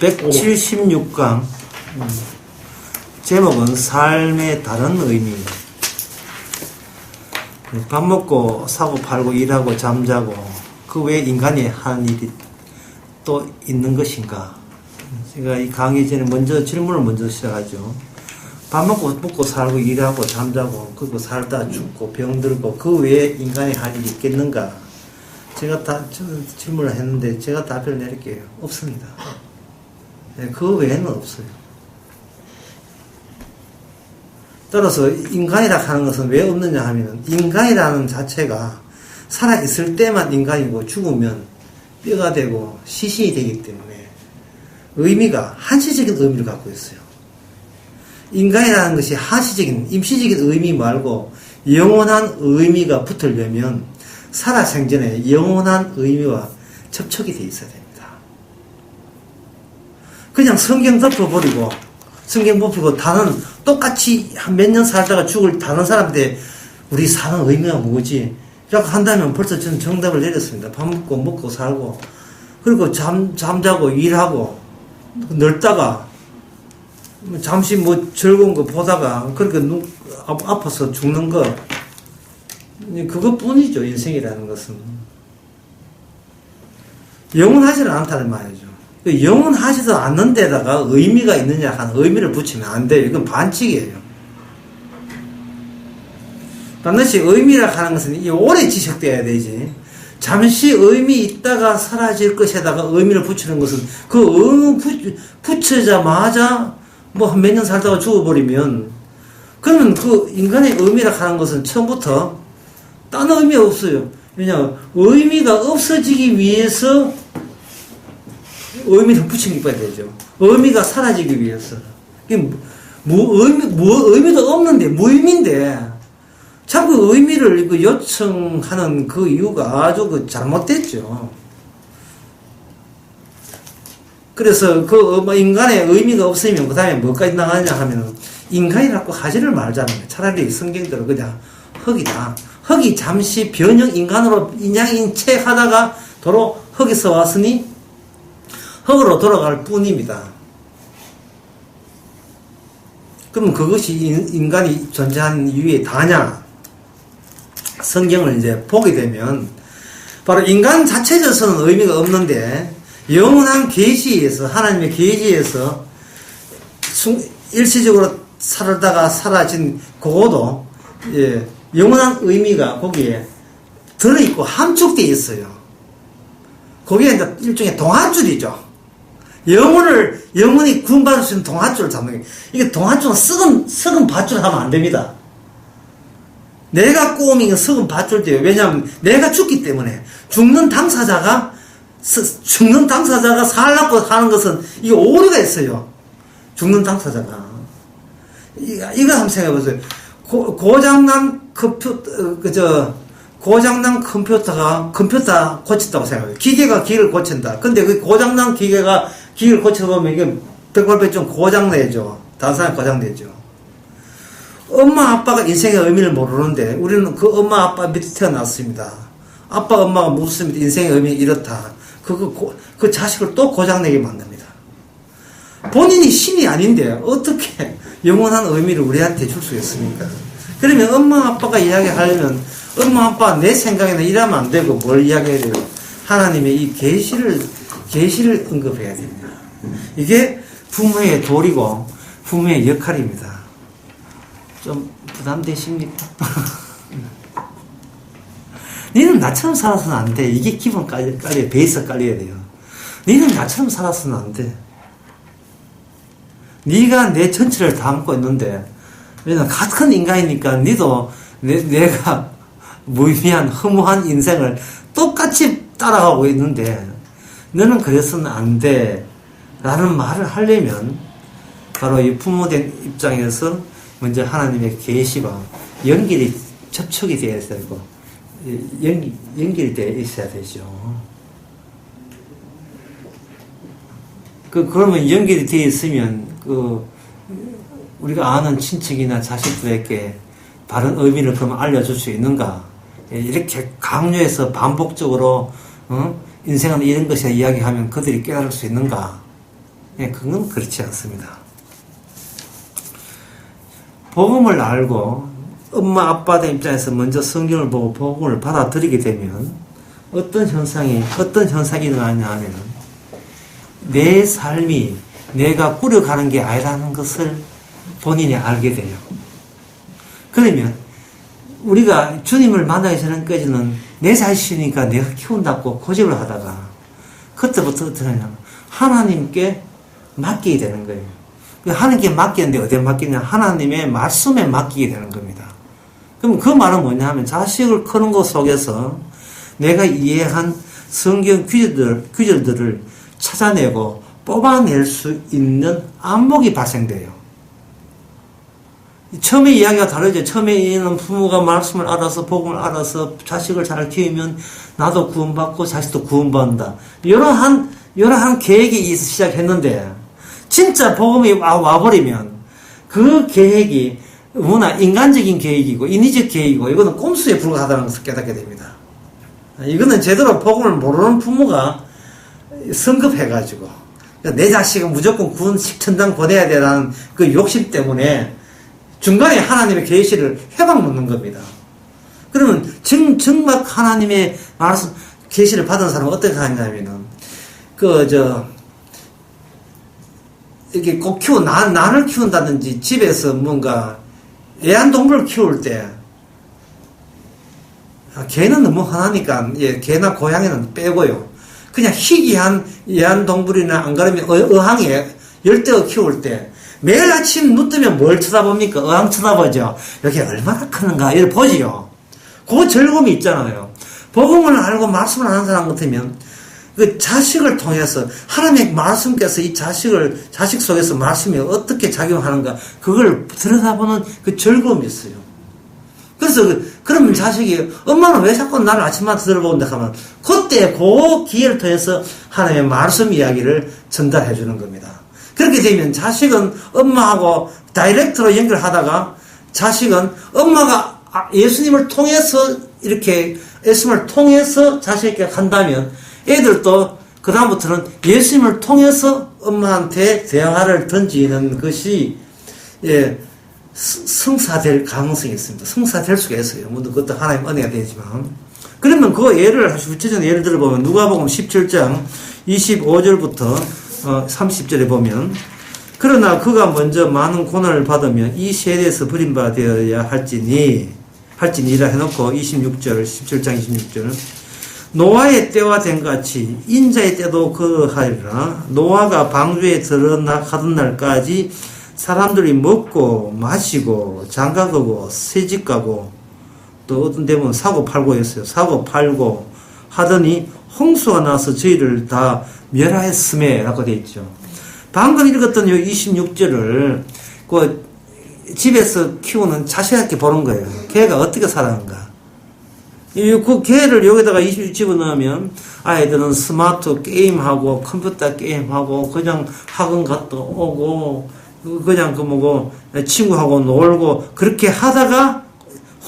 176강. 제목은 삶의 다른 의미 밥 먹고 사고 팔고 일하고 잠자고 그 외에 인간이 하는 일이 또 있는 것인가? 제가 이 강의 전에 먼저 질문을 먼저 시작하죠. 밥 먹고 먹고 살고 일하고 잠자고 그리고 살다 죽고 병들고 그 외에 인간이 할 일이 있겠는가? 제가 다 저- 질문을 했는데 제가 답변을 내릴게요. 없습니다 네, 그 외에는 없어요. 따라서 인간이라 하는 것은 왜 없느냐 하면 인간이라는 자체가 살아있을 때만 인간이고 죽으면 뼈가 되고 시신이 되기 때문에 의미가 한시적인 의미를 갖고 있어요. 인간이라는 것이 한시적인 임시적인 의미 말고 영원한 의미가 붙으려면 살아생전에 영원한 의미와 접촉이 돼 있어야 됩니다. 그냥 성경 덮어버리고 성경 덮고 다른 똑같이 한 몇 년 살다가 죽을 다른 사람한테 우리 사는 의미가 뭐지? 이렇게 한다면 벌써 저는 정답을 내렸습니다. 밥 먹고 먹고 살고 그리고 잠 잠자고 일하고 늙다가 잠시 뭐 즐거운 거 보다가 그렇게 눈 아- 아파서 죽는 거 그것뿐이죠 인생이라는 것은 영원하지는 않다는 말이죠. 그 영원하지도 않는 데다가 의미가 있느냐 하는 의미를 붙이면 안 돼요. 이건 반칙이에요. 반드시 의미라 하는 것은 이 오래 지속돼야 되지. 잠시 의미 있다가 사라질 것에다가 의미를 붙이는 것은 그 의미 붙, 붙이자마자 뭐 몇 년 살다가 죽어버리면 그러면 그 인간의 의미라 하는 것은 처음부터 딴 의미 없어요. 왜냐 의미가 없어지기 위해서 의미를 붙이는 게 되죠. 의미가 사라지기 위해서. 이게 무, 무- 의미, 무, 의미도 없는데, 무의미인데, 자꾸 의미를 그 요청하는 그 이유가 아주 그 잘못됐죠. 그래서 그뭐 인간의 의미가 없으면 그 다음에 뭐까지 나가냐 하면은 인간이라고 하지를 말자는 거예요. 차라리 성경대로 그냥 흙이다. 흙이 잠시 변형 인간으로 인양인체 하다가 도로 흙에서 왔으니 흙으로 돌아갈 뿐입니다. 그럼 그것이 인- 인간이 존재한 이유의 다냐? 성경을 이제 보게 되면 바로 인간 자체에서는 의미가 없는데 영원한 계시에서 하나님의 계시에서 순- 일시적으로 살다가 사라진 그거도 예, 영원한 의미가 거기에 들어있고 함축되어 있어요. 거기에 이제 일종의 동화줄이죠. 영혼을 영혼이 구원받을 수 있는 동화줄을 잡는 게 이게 동화줄은 썩은 썩은 밧줄 하면 안 됩니다. 내가 꼬우면 썩은 밧줄 돼요. 왜냐하면 내가 죽기 때문에 죽는 당사자가 스- 죽는 당사자가 살라고 하는 것은 이게 오류가 있어요. 죽는 당사자가 이거, 이거 한번 생각해보세요. 고, 고장난 컴퓨터 어, 그저 고장난 컴퓨터가 컴퓨터 고쳤다고 생각해요. 기계가 기계를 고친다. 근데 그 고장난 기계가 기계를 고쳐보면 이게 백발백중 고장내죠. 다른 사람이 고장내죠. 엄마 아빠가 인생의 의미를 모르는데 우리는 그 엄마 아빠 밑에 태어났습니다. 아빠 엄마가 묻습니다. 인생의 의미 이렇다. 그거 고- 그 자식을 또 고장내게 만듭니다. 본인이 신이 아닌데 어떻게 영원한 의미를 우리한테 줄 수 있습니까? 그러면 엄마 아빠가 이야기하려면 엄마 아빠 내 생각에는 이러면 안 되고 뭘 이야기해야 돼요? 하나님의 이 계시를 계시를 언급해야 됩니다. 이게 부모의 도리고 부모의 역할입니다. 좀 부담되십니까? 니는 나처럼 살아서는 안 돼. 이게 기본 깔려, 깔려, 베이스 깔려야 돼요. 니는 나처럼 살아서는 안 돼. 네가 내 전체를 담고 있는데, 왜냐면 같은 인간이니까 니도 내, 내가 무의미한 허무한 인생을 똑같이 따라가고 있는데, 너는 그래서는 안 돼. 라는 말을 하려면, 바로 이 부모된 입장에서 먼저 하나님의 계시와 연결이 접촉이 되어야 되고, 연, 연결이 되어 있어야 되죠. 그, 그러면 연결이 되어 있으면, 그, 우리가 아는 친척이나 자식들에게 다른 의미를 그럼 알려줄 수 있는가? 예, 이렇게 강요해서 반복적으로, 어? 인생은 이런 것이야 이야기하면 그들이 깨달을 수 있는가? 예, 그건 그렇지 않습니다. 복음을 알고 엄마 아빠들 입장에서 먼저 성경을 보고 복음을 받아들이게 되면 어떤 현상이 어떤 현상이 일어나냐 하면 내 삶이 내가 꾸려가는 게 아니라는 것을 본인이 알게 돼요. 그러면 우리가 주님을 만나기 전까지는 내 자신이니까 내가 키운다고 고집을 하다가 그때부터 어떻게 하냐면 하나님께 맡기게 되는 거예요. 그 하나님께 맡기는데 어디에 맡기냐? 하나님의 말씀에 맡기게 되는 겁니다. 그럼 그 말은 뭐냐 하면 자식을 크는 것 속에서 내가 이해한 성경 규절들, 규절들을 찾아내고 뽑아낼 수 있는 안목이 발생돼요. 처음에 이야기가 다르죠. 처음에는 부모가 말씀을 알아서 복음을 알아서 자식을 잘 키우면 나도 구원받고 자식도 구원받는다. 이러한 이러한 계획이 있어 시작했는데 진짜 복음이 와- 와버리면 그 계획이 뭐나 인간적인 계획이고 인위적 계획이고 이거는 꼼수에 불과하다는 것을 깨닫게 됩니다. 이거는 제대로 복음을 모르는 부모가 성급해가지고 내 자식은 무조건 구원 식천당 보내야 되라는 그 욕심 때문에 중간에 하나님의 계시를 회방 놓는 겁니다. 그러면 정, 정말 하나님의 말씀 계시를 받은 사람은 어떻게 하냐면은 그저 이렇게 꼭 키워 나, 나를 키운다든지 집에서 뭔가 애완동물을 키울 때 아, 개는 너무 흔하니까 예, 개나 고양이는 빼고요. 그냥 희귀한 애완동물이나 안 그러면 어, 어항에 열대어 키울 때 매일 아침 눈 뜨면 뭘 쳐다봅니까? 어항 쳐다보죠. 여기 얼마나 크는가 이를 보지요. 그 즐거움이 있잖아요. 복음을 알고 말씀을 하는 사람 같으면 그 자식을 통해서 하나님의 말씀께서 이 자식을 자식 속에서 말씀이 어떻게 작용하는가 그걸 들여다보는 그 즐거움이 있어요. 그래서 그, 그러면 자식이 엄마는 왜 자꾸 나를 아침마다 들어본다 하면 그때 그 기회를 통해서 하나님의 말씀 이야기를 전달해 주는 겁니다. 그렇게 되면 자식은 엄마하고 다이렉트로 연결하다가 자식은 엄마가 아, 예수님을 통해서 이렇게 예수님을 통해서 자식에게 간다면 애들도 그다음부터는 예수님을 통해서 엄마한테 대화를 던지는 것이 예, 스- 성사될 가능성이 있습니다. 성사될 수가 있어요. 물론 그것도 하나님 은혜가 되지만. 그러면 그 예를 구체적인 예를 들어보면 누가복음 17장 25절부터 어, 30절에 보면 그러나 그가 먼저 많은 고난을 받으며 이 세대에서 버림받아야 할지니 할지니라 해놓고 26절 17장 26절 노아의 때와 된 같이 인자의 때도 그하리라 노아가 방주에 들어가던 날까지 사람들이 먹고 마시고 장가가고 새집 가고 또 어떤 데면 사고 팔고 했어요. 사고 팔고 하더니 홍수가 나서 저희를 다 멸하였음에 라고 되어 있죠. 방금 읽었던 요 26절을 그 집에서 키우는 자식한테 보는 거예요. 걔가 어떻게 살아가는가. 이- 그 개를 여기다가 20 집어넣으면 아이들은 스마트 게임하고 컴퓨터 게임하고 그냥 학원 갔다 오고 그- 그냥 그 뭐고 친구하고 놀고 그렇게 하다가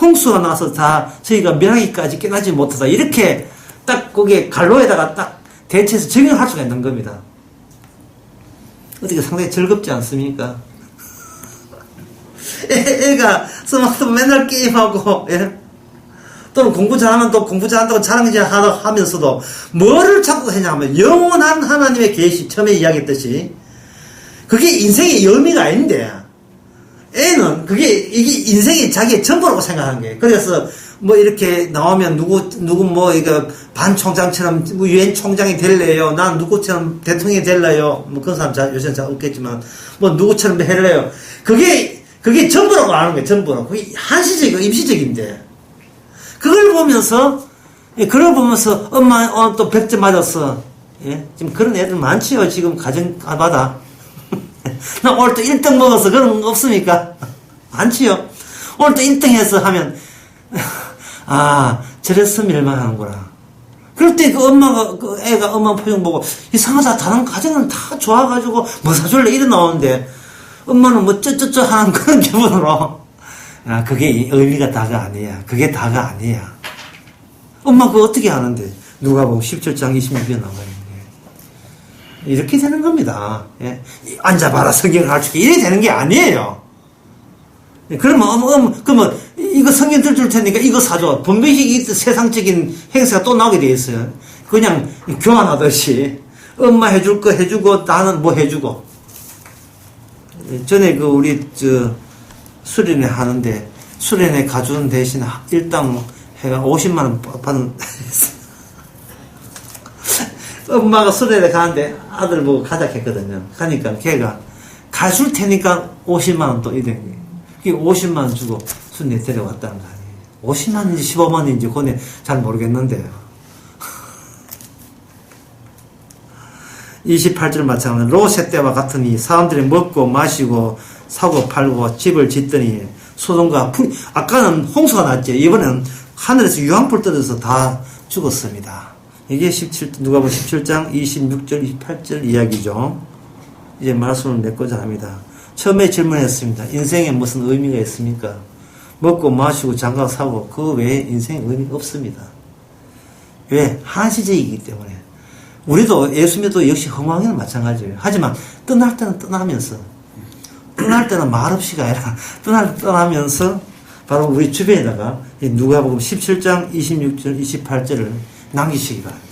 홍수가 나서 다 저희가 멸하기까지 깨나지 못하다 이렇게 딱 거기에 갈로에다가 딱 대체해서 적용할 수가 있는 겁니다. 어떻게 상당히 즐겁지 않습니까? 애, 가 스마트폰 맨날 게임하고 예? 또는 공부 잘하면 또 공부 잘한다고 하다 하면서도 뭐를 자꾸 했냐면 영원한 하나님의 계시 처음에 이야기했듯이 그게 인생의 의미가 아닌데 애는 그게 이게 인생이 자기의 전부라고 생각하는 거예요. 그래서 뭐 이렇게 나오면 누구 누구 뭐 이거 반 총장처럼 뭐 유엔 총장이 될래요. 난 누구처럼 대통령이 될래요. 뭐 그런 사람 잘 요새는 잘 없겠지만 뭐 누구처럼 될래요. 그게 그게 전부라고 아는 거예요. 전부라고. 그게 한시적이고 임시적인데 그걸 보면서 예, 그걸 보면서 엄마 어, 또 백제 맞았어. 예? 지금 그런 애들 많지요. 지금 가정마다. 나 오늘 또 1등 먹어서 그런 거 없습니까? 많지요. 오늘 또 1등 해서 하면 아 저래서 밀만 하는구나. 그럴 때 그 엄마가 그 애가 엄마 표정 보고 이상하다 다른 가정은 다 좋아가지고 뭐 사줄래 이래 나오는데 엄마는 뭐 쩌쩌쩌 하는 그런 기분으로 아 그게 의미가 다가 아니야. 그게 다가 아니야. 엄마 그거 어떻게 하는데 누가 보면 17장 26에 나와 있는 이렇게 되는 겁니다. 예. 앉아봐라 성경을 가르치게 이래 되는 게 아니에요. 예, 그러면 음, 음, 그러면 이거 성경 들줄 테니까 이거 사줘. 이 세상적인 행사가 또 나오게 돼 있어요. 그냥 교환하듯이 엄마 해줄 거 해주고 나는 뭐 해주고. 예, 전에 그 우리 저 수련회 하는데 수련회 가주는 대신 일당 해가 50만 원 받는 엄마가 수련회 가는데 아들 보고 가자 했거든요. 가니까 걔가 가줄 테니까 50만 원 또 이래. 그 50만 원 주고 순례 데려왔다는 거 아니에요. 50만 원인지 15만 원인지 그건 잘 모르겠는데요. 28절 마찬가지 로세 때와 같으니 사람들이 먹고 마시고 사고 팔고 집을 짓더니 소동과 풍 아까는 홍수가 났죠. 이번에는 하늘에서 유황불 떨어져서 다 죽었습니다. 이게 17 누가 보면 17장 26절 28절 이야기죠. 이제 말씀을 맺고자 합니다. 처음에 질문했습니다. 인생에 무슨 의미가 있습니까? 먹고 마시고 장가 사고 그 외에 인생에 의미가 없습니다. 왜? 한시적이기 때문에. 우리도 예수 믿도 역시 허망에는 마찬가지예요. 하지만 떠날 때는 떠나면서 떠날 때는 말없이가 아니라 떠날 떠나면서 바로 우리 주변에다가 이 누가복음 17장 26절 28절을 남기시기 바랍니다.